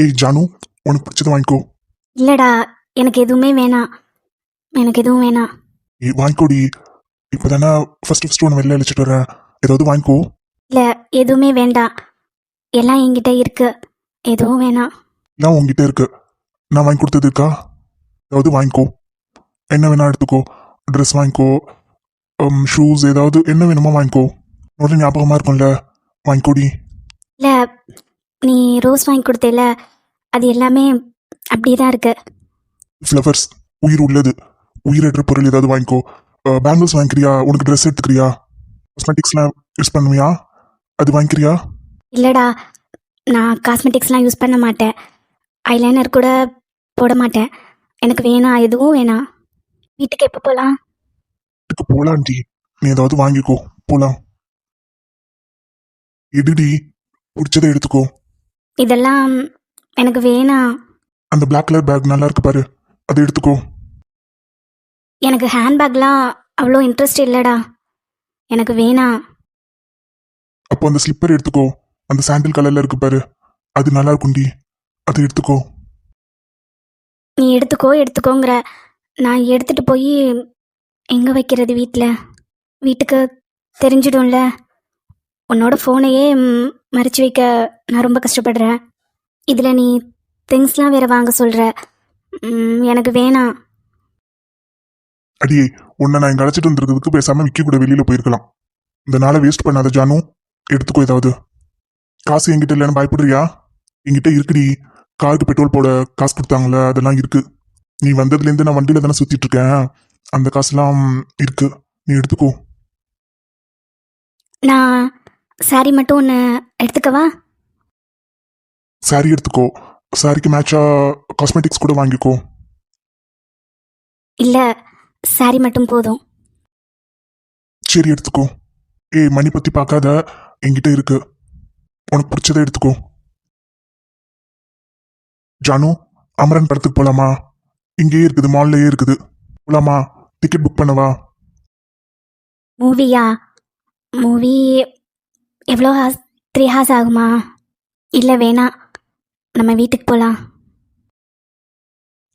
ஏய் ஜானு உனக்கு பிடிச்சது வாங்கிக்கோ. இல்லடா எனக்கு எதுவுமே வேணாம். எனக்கு எதுவும் வேணாம். ஏய் வாங்கிக்கோடி. இப்போதானே ஃபர்ஸ்ட் ஃபர்ஸ்ட் ஒன்று வெளில அழைச்சிட்டு வரேன் ஏதாவது வாங்கிக்கோ. இல்லை எதுவுமே வேண்டாம். எல்லாம் என்கிட்ட இருக்கு. எதுவும் வேணாம். எல்லாம் உங்ககிட்ட இருக்கு. நான் வாங்கி கொடுத்தது இருக்கா? ஏதாவது வாங்கிக்கோ. என்ன வேணா எடுத்துக்கோ. ட்ரெஸ் வாங்கிக்கோ. ஷூஸ் ஏதாவது என்ன வேணுமோ வாங்கிக்கோ. உடனே ஞாபகமாக இருக்கும்ல. வாங்கிக்கோடி. இல்லை நீ ரோஸ் வாங்கி கொடுத்தேல அது எல்லாமே அப்படியே தான் இருக்கு. ஃப்ளவர்ஸ் உயிர் உள்ளது. உயிரற்ற பொருள் ஏதாவது வாங்கிக்கோ. பேங்கிள்ஸ் வாங்கிக்கிறியா? உனக்கு ட்ரெஸ் எடுத்துக்கிறியா? காஸ்மெட்டிக்ஸ்லாம் யூஸ் பண்ணுவியா? அது வாங்கிக்கிறியா? இல்லைடா நான் காஸ்மெட்டிக்ஸ்லாம் யூஸ் பண்ண மாட்டேன். ஐலைனர் கூட போட மாட்டேன். எனக்கு வேணாம் எதுவும் வேணாம். வீட்டுக்கு எப்போ போகலாம் இதுக்கு போலாண்டி. நீ ஏதாவது வாங்கிக்கோ. போலாம். எடுடி பிடிச்சதை எடுத்துக்கோ. இதெல்லாம் எனக்கு வேணாம் அந்த Black கலர் பேக் நல்லா இருக்கு பாரு. அதை எடுத்துக்கோ. எனக்கு ஹேண்ட்பேக்லாம் அவ்வளோ இன்ட்ரெஸ்ட் இல்லைடா. எனக்கு வேணாம் அப்போ அந்த ஸ்லிப்பர் எடுத்துக்கோ. அந்த சாண்டில் கலர்ல இருக்கு பாரு. அது நல்லா இருக்கும்டி அதை எடுத்துக்கோ. நீ எடுத்துக்கோ எடுத்துக்கோங்கிற. நான் எடுத்துட்டு போய் எங்கே வைக்கிறது வீட்டில் வீட்டுக்கு தெரிஞ்சிடும்ல. உன்னோட ஃபோனையே ம், மறைச்சு வைக்க நான் ரொம்ப கஷ்டப்படுறேன். இதில் நீ திங்ஸ்லாம் வேற வாங்க சொல்கிற எனக்கு வேணாம். அடியே உன்னை நான் இங்க அழைச்சிட்டு வந்திருக்கிறதுக்கு பேசாம விக்கி கூட வெளியில போயிருக்கலாம். இந்த நாளை வேஸ்ட் பண்ணாத ஜானு. எடுத்துக்கோ ஏதாவது. காசு என்கிட்ட இல்லைன்னு பயப்படுறியா? என்கிட்ட இருக்குடி. காருக்கு பெட்ரோல் போட காசு கொடுத்தாங்கல்ல அதெல்லாம் இருக்கு. நீ வந்ததுலேருந்து நான் வண்டியில தானே சுத்திட்டு இருக்கேன். அந்த காசுலாம் இருக்கு. நீ எடுத்துக்கோ. நான் சாரி மட்டும் ஒன்று எடுத்துக்கவா? சாரி எடுத்துக்கோ. சாரிக்கு மேட்சா காஸ்மெட்டிக்ஸ் கூட வாங்கிக்கோ. இல்லை சாரி மட்டும் போதும். சரி எடுத்துக்கோ. ஏய் மணி பத்தி பார்க்காத. என்கிட்ட இருக்கு. உனக்கு பிடிச்சதை எடுத்துக்கோ. ஜானு அமரன் படத்துக்கு போலாமா? இங்கேயே இருக்குது மால்லயே இருக்குது. போலாமா? டிக்கெட் புக் பண்ணவா? மூவியா மூவி எவ்வளோ ஹார்ஸ் த்ரீ ஹார்ஸ் ஆகுமா? இல்லை வேணாம். நம்ம வீட்டுக்கு போகலாம்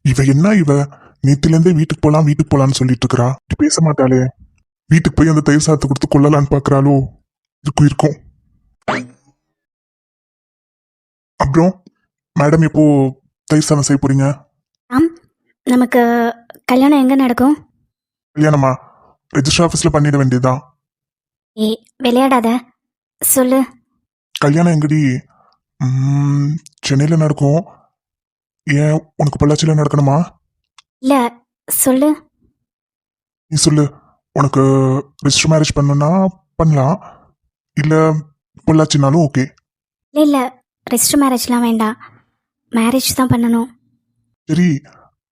இவ என்ன இவ? நேத்திலேருந்தே வீட்டுக்கு போலாம் வீட்டுக்கு போலாம்னு சொல்லிட்டு இருக்கறா பேச மாட்டாளே. வீட்டுக்கு போய் அந்த தயிர் சாதத்தை கொடுத்து கொள்ளலான்னு பாக்குறாளோ? இருக்கும் இருக்கும். அப்புறம் மேடம் எப்போ தயிர் சாதம் செய்ய போறீங்க? ஆம். நமக்கு கல்யாணம் எங்கே நடக்கும்? கல்யாணமா? ரெஜிஸ்டர் ஆஃபீஸ்ல பண்ணிட வேண்டியதுதான் ஏ விளையாடாத. சொல்லு. கல்யாணம் எங்கடி? சென்னையில நடக்கும். ஏன் உனக்கு பொள்ளாச்சியில நடக்கணுமா? இல்லை சொல்லு. நீ சொல்லு. உனக்கு ரெஜிஸ்டர் மேரேஜ் பண்ணணும்னா பண்ணலாம். இல்ல பொள்ளாச்சினாலும் ஓகே இல்லை இல்லை. ரெஜிஸ்டர் மேரேஜ்லாம் வேண்டாம். மேரேஜ் தான் பண்ணணும். சரி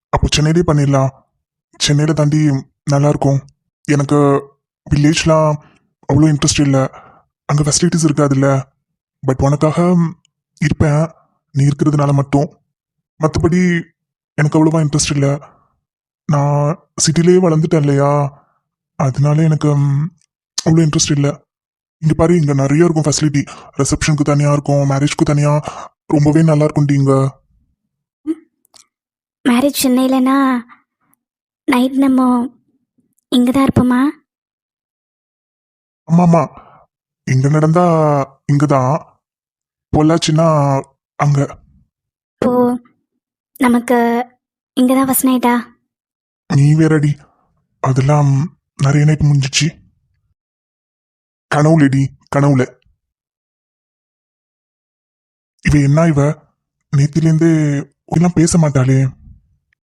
அப்போ சென்னையிலே பண்ணிடலாம். சென்னையில தாண்டி நல்லா இருக்கும். எனக்கு வில்லேஜ்லாம் அவ்வளோ இன்ட்ரெஸ்ட் இல்லை. அங்கே ஃபெசிலிட்டிஸ் இருக்காதுல்ல. பட் உனக்காக இருப்பேன். நீ இருக்கிறதுனால மட்டும். மற்றபடி எனக்கு அவ்வளோவா இன்ட்ரெஸ்ட் இல்லை. நான் சிட்டிலேயே வளர்ந்துட்டேன் இல்லையா? அதனால எனக்கு அவ்வளோ இன்ட்ரெஸ்ட் இல்லை. இங்கே பாரு இங்கே நிறைய இருக்கும் ஃபெசிலிட்டி ரிசப்ஷனுக்கு தனியாக இருக்கும் மேரேஜ்க்கு தனியாக ரொம்பவே நல்லா இருக்கும்டி இங்கே. மேரேஜ் சென்னையிலனா நைட் நம்ம இங்கே தான் இருப்போமா? ஆமாமா. இங்க நடந்தா இங்கதான். பொள்ளாச்சின்னா அங்க. இப்போ நமக்கு இங்கே தான் ஃபஸ்ட் நைட்டா நீ வேறடி. அதெல்லாம் நிறைய நைட் முடிஞ்சிச்சு கனவுலடி கனவுல. இவ என்ன இவ? நேத்திலேருந்து எல்லாம் பேச மாட்டாளே.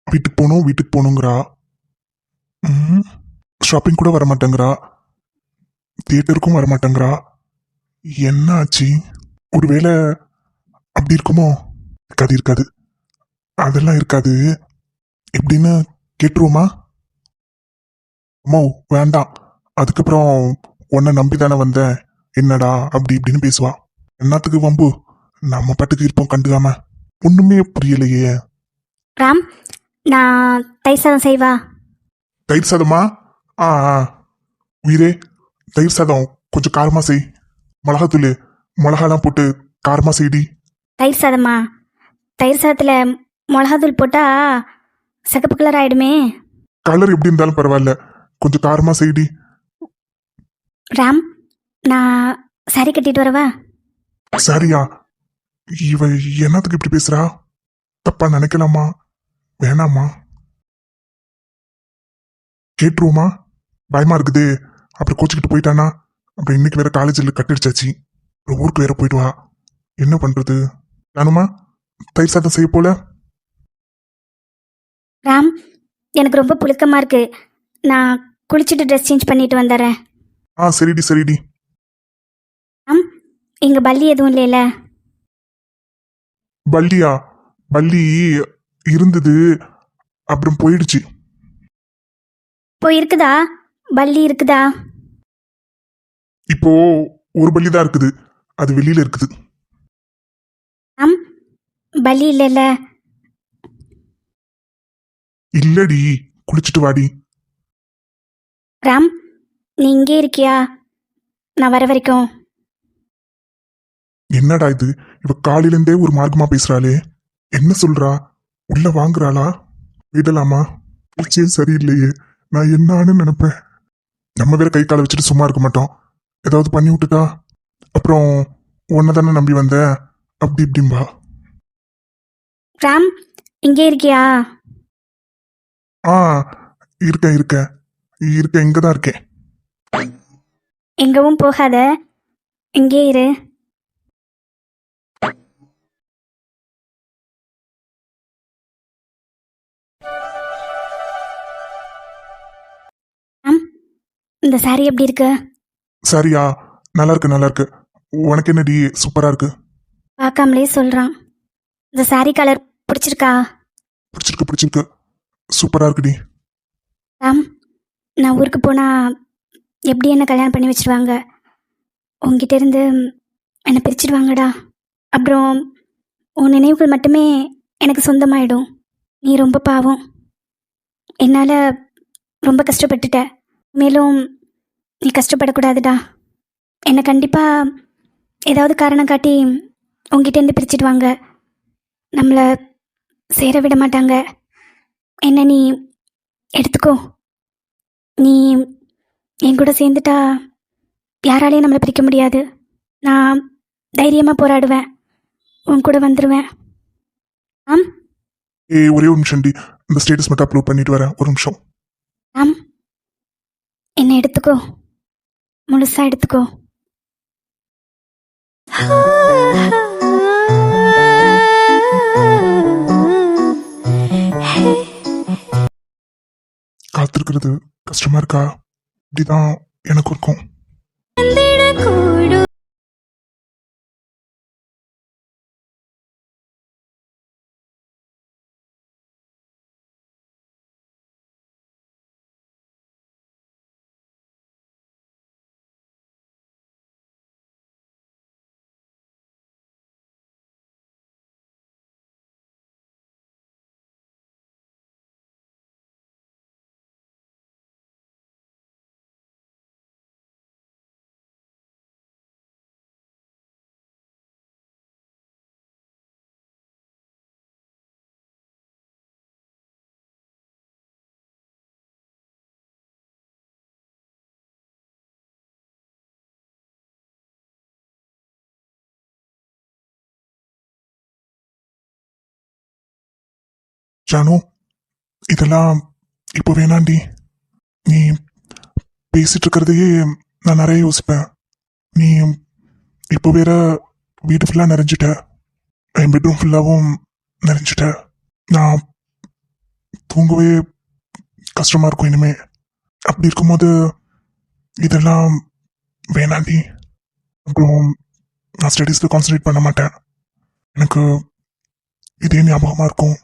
வீட்டுக்கு போகணும் வீட்டுக்கு போகணுங்கிறா ஷாப்பிங் கூட வர மாட்டேங்கிறா தியேட்டருக்கும் வர மாட்டேங்கிறா என்ன ஆச்சு? ஒருவேளை அப்படி இருக்குமோ? இருக்காது இருக்காது. அதெல்லாம் இருக்காது. எப்படின்னு கேட்டுருவோமா? அம்மா வேண்டாம். அதுக்கப்புறம் உன்னை நம்பி தானே வந்தேன். என்னடா அப்படி இப்படின்னு பேசுவா. என்னத்துக்கு வம்பு? நம்ம பாட்டுக்கு இருப்போம் கண்டுக்காம. ஒண்ணுமே புரியலையே. ராம் நான் தயிர் சாதம் செய்வா? தயிர் சாதமா? ஆ ஆ. உயிரே தயிர் சாதம் கொஞ்சம் காரமா செய். மிளகாத்தூள் மிளகாலாம் போட்டு காரமா செய்டி. தயிர் சாதமா தயிர் சாதத்தில் மிளகாத்தூள் போட்டால் சிகப்பு கலர் ஆயிடுமே. கலர் எப்படி இருந்தாலும் பரவாயில்ல. கொஞ்சம் காரமா செய்டி. ராம் நான் சாரி கட்டிட்டு வரவா? சரியா இவ என்னத்துக்கு இப்படி பேசுறா? தப்பா நினைக்கலாமா? வேணாமா? கேட்டுருவோமா? பயமா இருக்குது. அப்புறம் கோச்சிக்கிட்டு போயிட்டானா? அப்புறம் இன்னைக்கு வேற காலேஜில் கட்டடிச்சாச்சு. அப்புறம் ஊருக்கு வேற போயிட்டு வா. என்ன பண்றது? நானுமா தயிர் சாதம் செய்ய போல? ராம் எனக்கு ரொம்ப புழுக்கமாக இருக்கு. நான் குளிச்சுட்டு ட்ரெஸ் சேஞ்ச் பண்ணிட்டு வந்துடுறேன். ஆ சரிடி சரிடி. ராம் இங்கே பல்லி எதுவும் இல்லைல்ல? பல்லியா? பல்லி இருந்தது அப்புறம் போயிடுச்சு. இப்போ இருக்குதா பல்லி இருக்குதா? இப்போ ஒரு பல்லி தான் இருக்குது. அது வெளியில இருக்குது. பல்லி இல்லைல்ல இல்லடி குளிச்சுட்டு வாடி. ராம் நீ இங்கே இருக்கியா? நான் வர வரைக்கும். என்னடா இது? இவ காலையில இருந்தே ஒரு மார்க்கமா பேசுறாளே. என்ன சொல்றா? உள்ள வாங்குறாளா? விடலாமா? நிச்சயம் சரியில்லையே. நான் என்னான்னு நினைப்பேன். நம்ம வேற கை காலை வச்சுட்டு சும்மா இருக்க மாட்டோம். ஏதாவது பண்ணி விட்டுட்டா? அப்புறம் உன்னை தானே நம்பி வந்தேன். அப்படி இப்படிம்பா ராம் இங்கே இருக்கியா? ஆ இருக்கேன் இருக்கேன். இருக்கேன் இங்க தான் இருக்கேன். எங்கவும் போகாத. இங்கே இரு. இந்த சாரி எப்படி இருக்கு? சரியா நல்லா இருக்கு நல்லா இருக்கு உனக்கு என்னடி? சூப்பரா இருக்கு. பார்க்காமலே சொல்கிறான் இந்த சாரி கலர் பிடிச்சிருக்கா? பிடிச்சிருக்கு பிடிச்சிருக்கு. சூப்பரா இருக்குடி. ராம் நான் ஊருக்கு போனால் எப்படி என்ன கல்யாணம் பண்ணி வச்சிருவாங்க? உங்ககிட்ட இருந்து என்னை பிரிச்சிடுவாங்கடா அப்புறம் உன் நினைவுகள் மட்டுமே எனக்கு சொந்தமாயிடும். நீ ரொம்ப பாவம். என்னால் ரொம்ப கஷ்டப்பட்டுட்ட. மேலும் நீ கஷ்டப்படக்கூடாதுடா. என்னை கண்டிப்பாக ஏதாவது காரணம் காட்டி உங்ககிட்ட இருந்து பிரிச்சிடுவாங்க நம்மளை சேர விட மாட்டாங்க. என்ன நீ எடுத்துக்கோ. நீ என் கூட சேர்ந்துட்டா யாராலையும் நம்மளை பிரிக்க முடியாது. நான் தைரியமாக போராடுவேன். உன் கூட வந்துடுவேன் ஆம்? ஏய் ஒரே ஒரு நிமிஷம் டி. இந்த ஸ்டேட்டஸ் மட்டும் அப்லோட் பண்ணிட்டு வரேன். ஒரு நிமிஷம். ஆம். என்னை எடுத்துக்கோ. முழுசாக எடுத்துக்கோ. காத்திருக்கிறது கஷ்டமா இருக்கா? இப்படிதான் எனக்கும் இருக்கும். ஜானு இதெல்லாம் இப்போ வேணாண்டி. நீ பேசிட்டு இருக்கிறதையே நான் நிறைய யோசிப்பேன். நீ இப்போ வேற வீடு ஃபுல்லாக நிறைஞ்சிட்ட. என் பெட்ரூம் ஃபுல்லாகவும் நிறைஞ்சிட்ட. நான் தூங்கவே கஷ்டமாக இருக்கும் இனிமே. அப்படி இருக்கும்போது இதெல்லாம் வேணாண்டி. அப்புறம் நான் ஸ்டடீஸில் கான்சன்ட்ரேட் பண்ண மாட்டேன். எனக்கு இதே ஞாபகமாக இருக்கும்.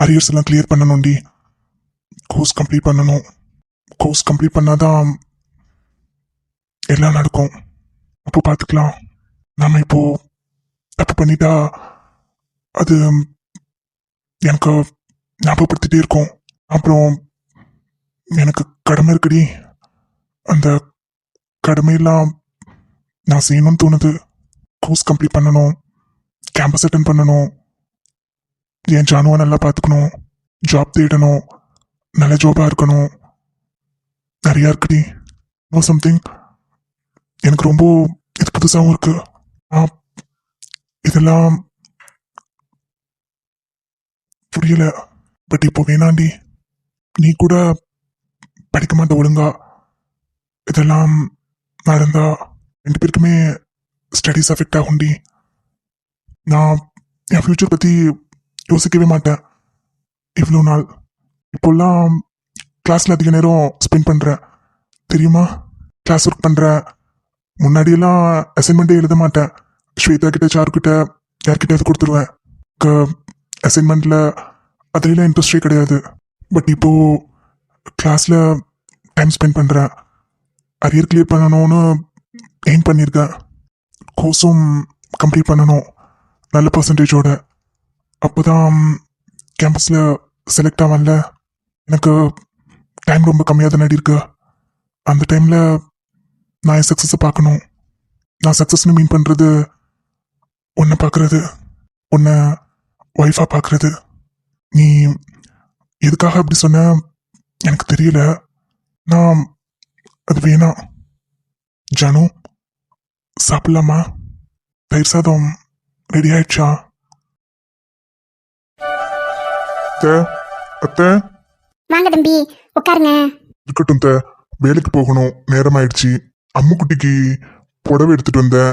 அரியர்ஸ் எல்லாம் கிளியர் பண்ணணும்டி. கோர்ஸ் கம்ப்ளீட் பண்ணணும். கோர்ஸ் கம்ப்ளீட் பண்ணாதான் எல்லாம் நடக்கும். அப்போ பார்த்துக்கலாம். நாம இப்போ தப்பு பண்ணிட்டா அது எனக்கு ஞாபகப்படுத்திட்டே இருக்கும். அப்புறம் எனக்கு கடமை இருக்குடி. அந்த கடமையெல்லாம் நான் செய்யணும்னு தோணுது. கோர்ஸ் கம்ப்ளீட் பண்ணணும். கேம்பஸ் அட்டன் பண்ணணும். என் ஜானுவை நல்லா பார்த்துக்கணும். ஜாப் தேடணும். நல்ல ஜாபாக இருக்கணும். நிறையா இருக்குடி. நோ சம்திங் எனக்கு ரொம்ப இது புதுசாகவும் இருக்கு. ஆ, இதெல்லாம் புரியல. பட் இப்போ வேணாண்டி. நீ கூட படிக்க மாட்ட ஒழுங்கா. இதெல்லாம் நடந்தா ரெண்டு பேருக்குமே ஸ்டடீஸ் அஃபெக்ட் ஆகும்டி. நான் என் ஃப்யூச்சர் பற்றி யோசிக்கவே மாட்டேன். இவ்வளோ நாள். இப்போல்லாம் கிளாஸில் அதிக நேரம் ஸ்பெண்ட் பண்ணுறேன் தெரியுமா? கிளாஸ் ஒர்க் பண்ணுறேன் முன்னாடியெல்லாம் அசைன்மெண்ட்டே எழுத மாட்டேன். ஸ்வேதா கிட்ட சாரு யார்கிட்டயாவது கொடுத்துருவேன். அசைன்மெண்ட்டில் அதுலாம் இன்ட்ரெஸ்டே கிடையாது. பட் இப்போது கிளாஸில் டைம் ஸ்பெண்ட் பண்ணுறேன் அரியர் கிளியர் பண்ணணும்னு எய்ம் பண்ணியிருக்கேன் கோர்ஸும் கம்ப்ளீட் பண்ணணும். நல்ல பர்சன்டேஜோட அப்போ தான் கேம்பஸில் செலக்ட் ஆகல எனக்கு டைம் ரொம்ப கம்மியாக தானே இருக்கு. அந்த டைமில் நான் என் சக்ஸஸை பார்க்கணும். நான் சக்ஸஸ்னு மீன் பண்ணுறது உன்னை பார்க்குறது உன்னை ஒய்ஃபாக பார்க்குறது. நீ எதுக்காக அப்படி சொன்ன எனக்கு தெரியல. நான் அது வேணாம் ஜனு சாப்பிட்லாமா? தயிர் சாதம் ரெடி ஆயிடுச்சா? அத்தை அத்தை. வாங்க தம்பி உட்காருங்க. இருக்கட்டும் த வேலைக்கு போகணும் நேரம் ஆயிடுச்சு அம்முக்குட்டிக்கு புடவை எடுத்துட்டு வந்தேன்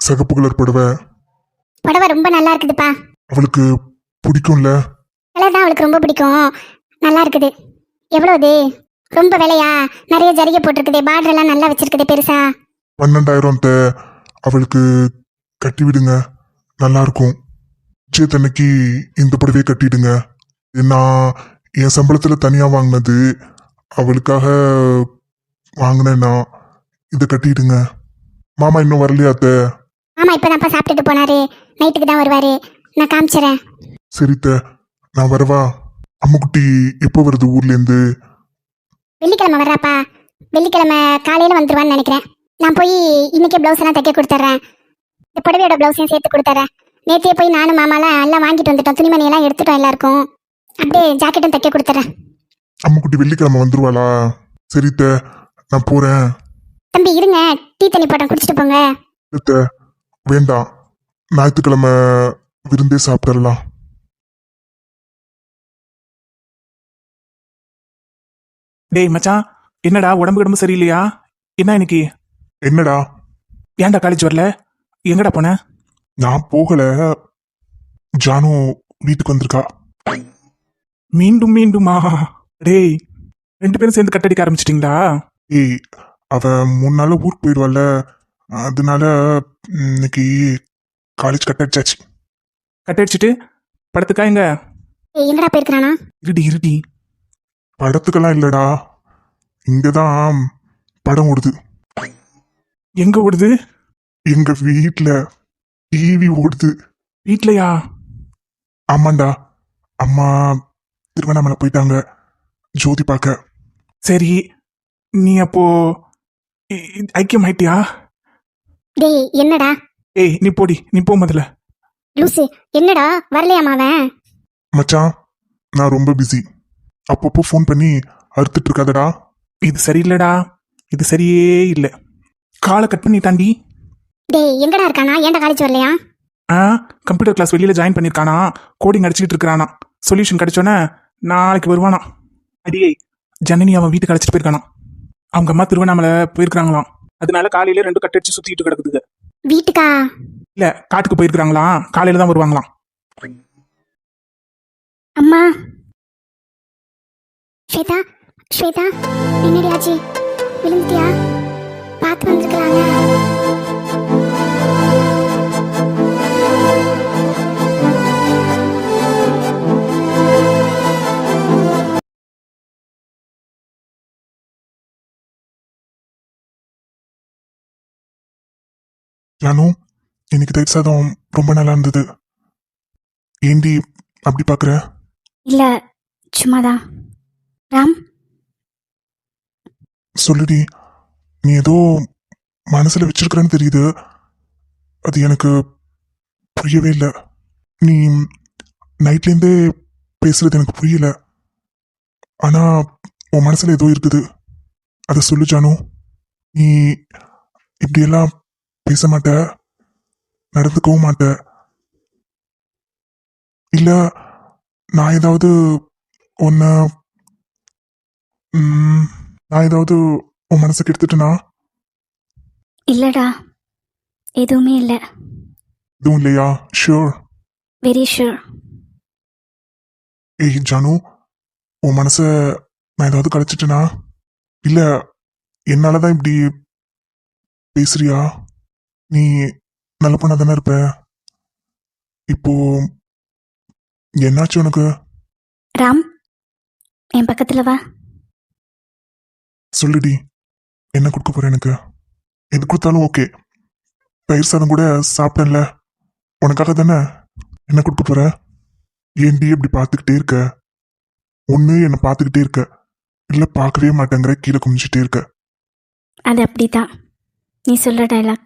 சகப்பு கலர் புடவை. புடவை ரொம்ப நல்லா இருக்குதுப்பா. அவளுக்கு பிடிக்கும்ல? கலர் தான் அவளுக்கு ரொம்ப பிடிக்கும். நல்லா இருக்குது. எவ்வளோ இது ரொம்ப விலையா? நிறைய ஜரிகை போட்டிருக்குதே பார்டர் எல்லாம் நல்லா வச்சிருக்குதே பெருசா. பன்னெண்டாயிரம் த அவளுக்கு கட்டி விடுங்க நல்லா இருக்கும். நிச்சயத்தன்னைக்கு இந்த புடவையை கட்டிடுங்க. நான் என் சம்பளத்துல தனியா வாங்கினது அவளுக்காக வாங்கினேன்னா இதை கட்டிடுங்க. மாமா இன்னும் வரலையா அத்தை? ஆமா இப்பதான்ப்பா சாப்பிட்டுட்டு போனாரு. நைட்டுக்கு தான் வருவாரு. நான் காமிச்சிடறேன் சரித்த நான் வரவா? அம்முக்குட்டி எப்போ வருது ஊர்லேருந்து? வெள்ளிக்கிழமை வர்றாப்பா. வெள்ளிக்கிழமை காலையில வந்துருவான்னு நினைக்கிறேன். நான் போய் இன்னைக்கே பிளவுஸ் எல்லாம் தைக்க கொடுத்துட்றேன். இந்த புடவையோட பிளவுஸையும் சேர்த்து கொடுத்துட்றேன். நேத்தியே போய் நானும் மாமாலாம் எல்லாம் வாங்கிட்டு வந்துட்டோம். துணிமணி எல்லாம் எடுத்துட்டோம் எல்லாருக்கும். அப்படியே ஜாக்கெட்டும் தைக்க கொடுத்துட்றேன் அம்முக்குட்டி வெள்ளிக்கிழமை வந்துருவாளா? சரித்த நான் போறேன். தம்பி இருங்க. டீ தண்ணி போட்டேன். குடிச்சிட்டு போங்க. அத்த வேண்டாம். ஞாயிற்றுக்கிழமை விருந்தே சாப்பிடலாம் டேய் மச்சான் என்னடா உடம்பு கிடம்பு சரியில்லையா? என்ன இன்னைக்கு? என்னடா? ஏன்டா காலேஜ் வரல? எங்கடா போன? நான் போகல. ஜானு வீட்டுக்கு வந்திருக்கா. மீண்டும் மீண்டுமா? டேய் ரெண்டு பேரும் சேர்ந்து கட்டடிக்க ஆரம்பிச்சிட்டிங்களா? ஏய் அவ மூணு நாள் ஊருக்கு போயிடுவாள்ல. அதனால இன்னைக்கு காலேஜ் கட் அடிச்சாச்சு கட்டடிச்சிட்டு படத்துக்கா எங்க? எங்கடா போயிருக்கிறானா? இருடி இருடி. படத்துக்கெல்லாம் இல்லடா. இங்கதான் படம் ஓடுது. எங்க ஓடுது? எங்க வீட்ல டிவி ஓடுது. வீட்லயா? ஆமாண்டா. அம்மா திருவண்ணாமலை போயிட்டாங்க. ஜோதி பார்க்க. சரி நீ அப்போ ஐக்கியம் ஆயிட்டியா? டேய் என்னடா? ஏய் நீ போடி நீ போ முதல்ல. லூசு என்னடா? வரலையாமா அவன்? மச்சான் நான் ரொம்ப பிஸி அப்பப்போ ஃபோன் பண்ணி அறுத்துட்டு இருக்காதடா. இது சரியில்லைடா. இது சரியே இல்லை. காலை கட் பண்ணி தாண்டி. டேய் எங்கடா இருக்கானா? ஏன்டா காலேஜ் வரலையா? ஆ கம்ப்யூட்டர் கிளாஸ் வெளியில ஜாயின் பண்ணிருக்கானா? கோடிங் அடிச்சுக்கிட்டு இருக்கிறானா? சொல்யூஷன் கிடைச்சோன்னே நாளைக்கு வருவானா? அடியே ஜனனி அவன் வீட்டுக்கு அழைச்சிட்டு போயிருக்கானா? அவங்க அம்மா திருவண்ணாமலை போயிருக்காங்களாம் அதனால காலையில ரெண்டு கட்டடிச்சு சுத்திட்டு கிடக்குதுங்க. வீட்டுக்கா? இல்ல காட்டுக்கு போயிருக்காங்களாம் காலையில தான் வருவாங்களாம். அம்மா. ஸ்வேதா ஸ்வேதா என்னடி ஆச்சு விழுந்துட்டியா? பார்த்து வந்திருக்கலாம்ல ஜானு இன்னைக்கு தயிர் சாதம் ரொம்ப நல்லா இருந்தது. ஏண்டி அப்படி பார்க்குற இல்லை சும்மாதான் ராம்? சொல்லுடி நீ ஏதோ மனசுல வச்சிருக்கிறன்னு தெரியுது. அது எனக்கு புரியவே இல்லை. நீ நைட்லேருந்தே பேசுறது எனக்கு புரியல. ஆனா உன் மனசுல ஏதோ இருக்குது. அதை சொல்லு ஜானு. நீ இப்படியெல்லாம் பேச மாட்ட நடந்துக்கவும் மாட்ட. இல்ல நான் ஏதாவது உன்னை நான் ஏதாவது உன் மனசுக்கு எடுத்துட்டேனா இல்லைடா எதுவுமே இல்லை. எதுவும் இல்லையா? ஷியோர் வெரி ஷூர் ஏய் ஜானு உன் மனச நான் ஏதாவது கழிச்சிட்டேனா இல்ல என்னால தான் இப்படி பேசுறியா? நீ நல்ல பொண்ணா தானே இருப்ப? இப்போ என்னாச்சு உனக்கு? ராம் என் பக்கத்தில் வா. சொல்லுடி என்ன கொடுக்க போற எனக்கு? எது கொடுத்தாலும் ஓகே. தயிர் சாதம் கூட சாப்பிட்டேன்ல. உனக்காக தானே என்ன கொடுக்க போற? ஏன்டி இப்படி பார்த்துக்கிட்டே இருக்க? ஒன்று என்னை பார்த்துக்கிட்டே இருக்க. இல்லை பார்க்கவே மாட்டேங்கிற கீழே குமிச்சிட்டே இருக்க. அது அப்படி தான் நீ சொல்கிற டைலாக்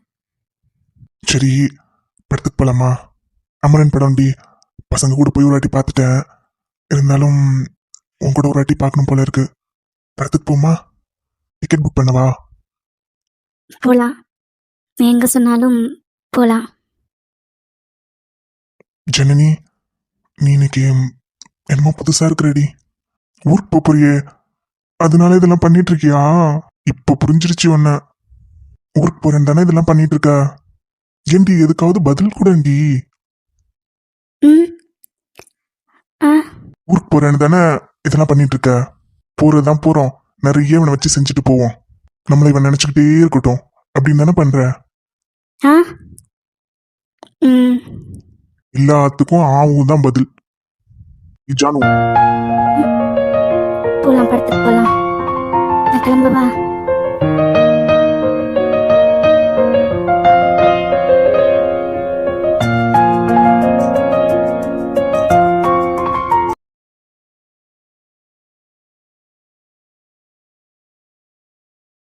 சரி படத்துக்கு போலாமா? அமரன் படம்டி பசங்க கூட போய் ஒரு வாட்டி பார்த்துட்டேன். இருந்தாலும் உன் கூட ஒரு வாட்டி பார்க்கணும் போல இருக்கு. படத்துக்கு போமா? டிக்கெட் புக் பண்ணவா? போகலாம் நீ எங்கே சொன்னாலும் போகலாம் ஜனனி நீ இன்னைக்கு என்னமோ புதுசா இருக்கிறடி ஊருக்கு போப் போறியே. அதனால இதெல்லாம் பண்ணிட்டு இருக்கியா? இப்ப புரிஞ்சிருச்சு உன்ன. ஊருக்கு போறேன் தானே இதெல்லாம் பண்ணிட்டு இருக்க? ஏண்டி எதுக்காவது பதில் கூடண்டி ம். ஆ. ஊருக்கு போறேன்னு தானே இதெல்லாம் பண்ணிட்டு இருக்க போறதுதான் போறோம். நிறைய இவனை வச்சு செஞ்சுட்டு போவோம். நம்மளை இவன் நினைச்சுக்கிட்டே இருக்கட்டும். அப்படின்னு தானே பண்ற? ஆ. ம். எல்லாத்துக்கும் ஆவும் தான் பதில். ஜானு. போகலாம் படத்துக்கு போகலாம் நான் கிளம்பவா?